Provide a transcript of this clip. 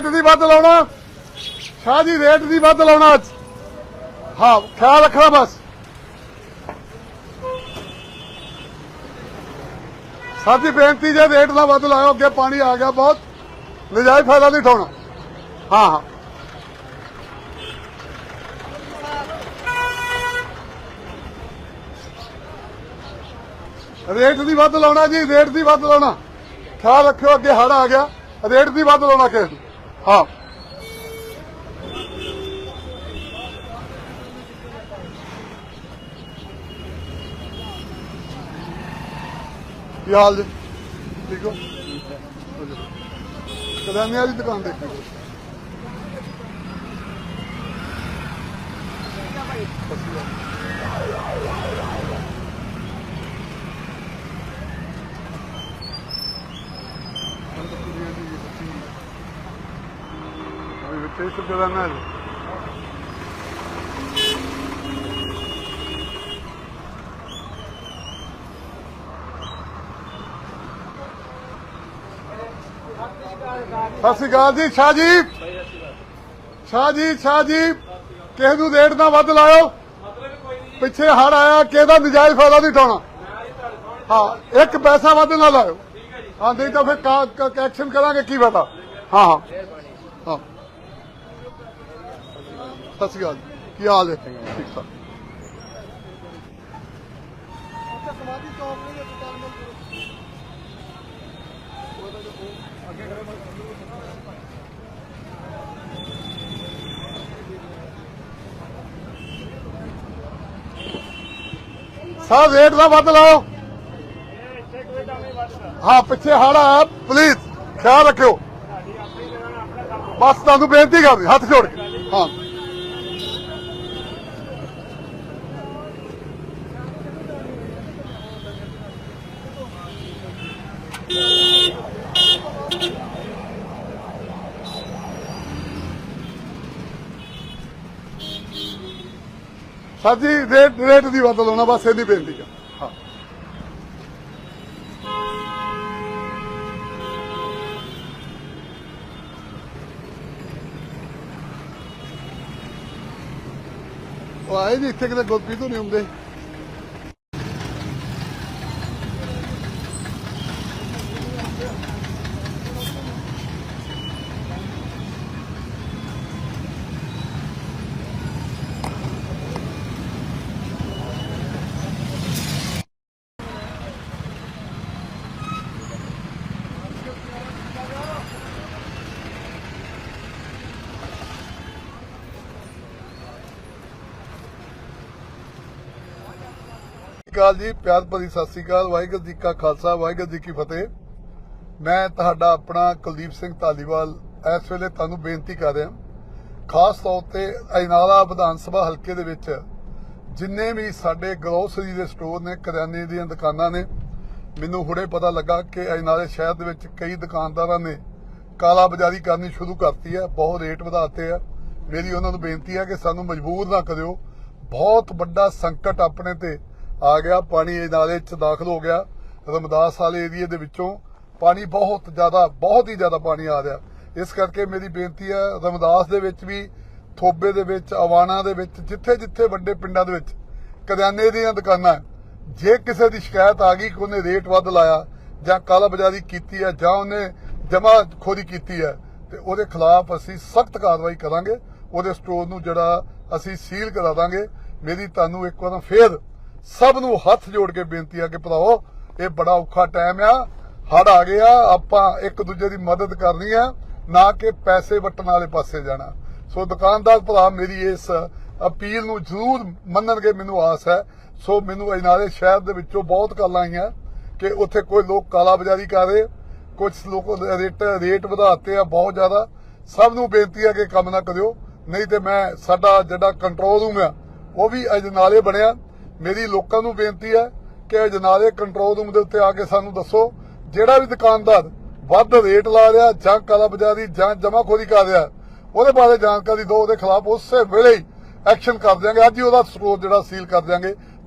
Rate ਨਹੀਂ ਵੱਧ ਲਾਉਣਾ। ਸ਼ਾਹ ਜੀ, ਰੇਟ ਦੀ ਵੱਧ ਲਾਉਣਾ ਅੱਜ। ਹਾਂ, ਖਿਆਲ ਰੱਖਣਾ ਬਸ। ਸਾਡੀ ਬੇਨਤੀ ਜੇ ਰੇਟ ਨਾ ਵੱਧ ਲਾਇਓ, ਅੱਗੇ ਪਾਣੀ ਆ ਗਿਆ ਬਹੁਤ। ਨਜਾਇਜ਼ ਫਾਇਦਾ ਨਹੀਂ ਠਾਉਣਾ ਹਾਂ ਹਾਂ। ਰੇਟ ਦੀ ਵੱਧ ਲਾਉਣਾ ਜੀ, ਰੇਟ ਦੀ ਵੱਧ ਲਾਉਣਾ। ਖਿਆਲ ਰੱਖਿਓ, ਅੱਗੇ ਹੜ ਆ ਗਿਆ। ਰੇਟ ਦੀ ਵੱਧ ਲਾਉਣਾ ਕਿਸੇ ਨੂੰ। ਹਾਂ ਕੀ ਹਾਲ ਜੀ ਠੀਕ ਹੋ ਕਦਾਨੇ ਵਾਲੀ ਦੁਕਾਨ ਦੇਖੀ ਵਿੱਚ ਇਸ ਕਦਾਨਾ ਸਤਿ ਸ਼੍ਰੀ ਅਕਾਲ ਜੀ, ਸ਼ਾਹ ਜੀ। ਸ਼ਾਹ ਜੀ ਸ਼ਾਹ ਜੀ। ਕਿਸੇ ਨੂੰ ਰੇਟ ਨਾ ਵੱਧ ਲਾਇਓ। ਪਿੱਛੇ ਹੜ ਆਇਆ ਕਿਸੇ ਦਾ ਨਜਾਇਜ਼ ਫਾਇਦਾ ਨਹੀਂ ਉਠਾਉਣਾ। ਹਾਂ, ਇੱਕ ਪੈਸਾ ਵੱਧ ਨਾ ਲਾਇਓ। ਹਾਂ, ਨਹੀਂ ਤਾਂ ਫਿਰ ਐਕਸ਼ਨ ਕਰਾਂਗੇ, ਕੀ ਪਤਾ ਹਾਂ ਹਾਂ। ਹਾਂ। ਸਤਿ ਸ਼੍ਰੀ ਅਕਾਲ ਜੀ। ਕੀ ਹਾਲ ਹੈ? ਠੀਕ ਠਾਕ। ਸਰ ਰੇਟ ਦਾ ਵੱਧ ਲਾਓ। ਹਾਂ ਪਿੱਛੇ ਹੜ ਪਲੀਜ਼ ਖਿਆਲ ਰੱਖਿਓ। ਬਸ ਤੁਹਾਨੂੰ ਬੇਨਤੀ ਕਰਦੀ, ਹੱਥ ਜੋੜ ਕੇ। ਹਾਂ। ਸਰ ਰੇਟ ਰੇਟ ਦੀ ਵੱਧ ਲਾਉਣਾ ਬਸ ਇਹਦੀ ਬੇਨਤੀ ਹੈ ਹਾਂ ਉਹ ਆਏ ਜੀ ਇੱਥੇ ਕਿਤੇ ਗੁਰਪ੍ਰੀਤ ਤੋਂ ਨਹੀਂ ਹੁੰਦੇ। ਅਕਾਲ ਜੀ, ਪਿਆਰ ਭਰੀ ਸਤਿ ਸ਼੍ਰੀ ਅਕਾਲ, ਵਾਹਿਗੁਰੂ ਜੀ ਕਾ ਖਾਲਸਾ, ਵਾਹਿਗੁਰੂ ਜੀ ਕੀ ਫਤਿਹ। ਮੈਂ ਤੁਹਾਡਾ ਆਪਣਾ ਕੁਲਦੀਪ ਸਿੰਘ ਧਾਲੀਵਾਲ ਇਸ ਵੇਲੇ ਤੁਹਾਨੂੰ ਬੇਨਤੀ ਕਰ ਰਿਹਾ। ਖਾਸ ਤੌਰ ਤੇ ਅਜਨਾਲਾ ਵਿਧਾਨ ਸਭਾ ਹਲਕੇ ਦੇ ਵਿੱਚ ਜਿੰਨੇ ਵੀ ਸਾਡੇ ਗਰੋਸਰੀ ਦੇ ਸਟੋਰ ਨੇ, ਕਰਿਆਨੇ ਦੀਆਂ ਦੁਕਾਨਾਂ ਨੇ, ਮੈਨੂੰ ਹੁਣੇ ਪਤਾ ਲੱਗਾ ਕਿ ਅਜਨਾਲੇ ਸ਼ਹਿਰ ਦੇ ਵਿੱਚ ਕਈ ਦੁਕਾਨਦਾਰਾਂ ਨੇ ਕਾਲਾ ਬਾਜ਼ਾਰੀ ਕਰਨੀ ਸ਼ੁਰੂ ਕਰਤੀ ਹੈ, ਬਹੁਤ ਰੇਟ ਵਧਾਤੇ ਆ। ਮੇਰੀ ਉਹਨਾਂ ਨੂੰ ਬੇਨਤੀ ਹੈ ਕਿ ਸਾਨੂੰ ਮਜਬੂਰ ਨਾ ਕਰਿਓ। ਬਹੁਤ ਵੱਡਾ ਸੰਕਟ ਆਪਣੇ ਤੇ ਆ ਗਿਆ, ਪਾਣੀ ਇਹ ਨਾਲੇ ਚ ਦਾਖਲ ਹੋ ਗਿਆ। ਰਮਦਾਸ ਵਾਲੇ ਏਰੀਏ ਦੇ ਵਿੱਚੋਂ ਪਾਣੀ ਬਹੁਤ ਜ਼ਿਆਦਾ, ਬਹੁਤ ਹੀ ਜ਼ਿਆਦਾ ਪਾਣੀ ਆ ਰਿਹਾ। ਇਸ ਕਰਕੇ ਮੇਰੀ ਬੇਨਤੀ ਹੈ, ਰਮਦਾਸ ਦੇ ਵਿੱਚ ਵੀ, ਥੋਬੇ ਦੇ ਵਿੱਚ ਆਵਾਣਾ ਦੇ ਵਿੱਚ, ਜਿੱਥੇ ਜਿੱਥੇ ਵੱਡੇ ਪਿੰਡਾਂ ਦੇ ਵਿੱਚ ਕਰਿਆਨੇ ਦੀਆਂ ਦੁਕਾਨਾਂ ਜੇ ਕਿਸੇ ਦੀ ਸ਼ਿਕਾਇਤ ਆ ਗਈ ਕਿ ਉਹਨੇ ਰੇਟ ਵੱਧ ਲਾਇਆ ਜਾਂ ਕਾਲਾ ਬਾਜ਼ਾਰੀ ਕੀਤੀ ਹੈ ਜਾਂ ਉਹਨੇ ਜਮਾ ਖੋਰੀ ਕੀਤੀ ਹੈ, ਤੇ ਉਹਦੇ ਖਿਲਾਫ ਅਸੀਂ ਸਖਤ ਕਾਰਵਾਈ ਕਰਾਂਗੇ। ਉਹਦੇ ਸਟੋਰ ਨੂੰ ਜਿਹੜਾ ਅਸੀਂ ਸੀਲ ਕਰਾ ਦਾਂਗੇ। ਮੇਰੀ ਤੁਹਾਨੂੰ ਇੱਕ ਵਾਰ ਫੇਰ ਸਭ ਨੂੰ ਹੱਥ ਜੋੜ ਕੇ ਬੇਨਤੀ ਆ ਕਿ ਭਰਾਓ ਇਹ ਬੜਾ ਔਖਾ ਟਾਈਮ ਆ। ਹੜ ਆ ਗਿਆ ਆਪਾਂ ਇੱਕ ਦੂਜੇ ਦੀ ਮਦਦ ਕਰਨੀ ਆ, ਨਾ ਕਿ ਪੈਸੇ ਵਟਣ ਵਾਲੇ ਪਾਸੇ ਜਾਣਾ। ਸੋ ਦੁਕਾਨਦਾਰ ਭਰਾ, ਮੇਰੀ ਇਸ ਅਪੀਲ ਨੂੰ ਜ਼ਰੂਰ ਮੰਨਣਗੇ, ਮੈਨੂੰ ਆਸ ਹੈ। ਸੋ ਮੈਨੂੰ ਅਜਨਾਲੇ ਸ਼ਹਿਰ ਦੇ ਵਿੱਚੋਂ ਬਹੁਤ ਕਾਲਾਂ ਆਈਆਂ ਕਿ ਉੱਥੇ ਕੋਈ ਲੋਕ ਕਾਲਾ ਬਾਜ਼ਾਰੀ ਕਰ ਰਹੇ ਕੁਝ ਲੋਕ ਰੇਟ ਰੇਟ ਵਧਾਤੇ ਆ ਬਹੁਤ ਜ਼ਿਆਦਾ। ਸਭ ਨੂੰ ਬੇਨਤੀ ਆ ਕਿ ਕੰਮ ਨਾ ਕਰਿਓ, ਨਹੀਂ ਤੇ ਮੈਂ ਸਾਡਾ ਜਿਹੜਾ ਕੰਟਰੋਲ ਰੂਮ ਆ, ਉਹ ਵੀ ਅਜਨਾਲੇ ਬਣਿਆ। ਮੇਰੀ ਲੋਕਾਂ ਨੂੰ ਬੇਨਤੀ ਹੈ ਕਿ ਅਜਨਾਲੇ ਕੰਟਰੋਲ ਰੂਮ ਦੇ ਉੱਤੇ ਆ ਕੇ ਸਾਨੂੰ ਦੱਸੋ, ਜਿਹੜਾ ਵੀ ਦੁਕਾਨਦਾਰ ਵੱਧ ਰੇਟ ਲਾ ਰਿਹਾ ਜਾਂ ਕਾਲਾ ਬਾਜ਼ਾਰੀ ਜਾਂ ਜਮਾਖੋਰੀ ਕਰ ਰਿਹਾ, ਉਹਦੇ ਬਾਰੇ ਜਾਣਕਾਰੀ ਦਿਓ, ਉਹਦੇ ਖਿਲਾਫ ਉਸੇ ਵੇਲੇ ਐਕਸ਼ਨ ਕਰ ਦਿਆਂਗੇ। ਅੱਜ ਹੀ ਉਹਦਾ ਸਟੋਰ ਜਿਹੜਾ ਸੀਲ ਕਰ ਦਿਆਂਗੇ।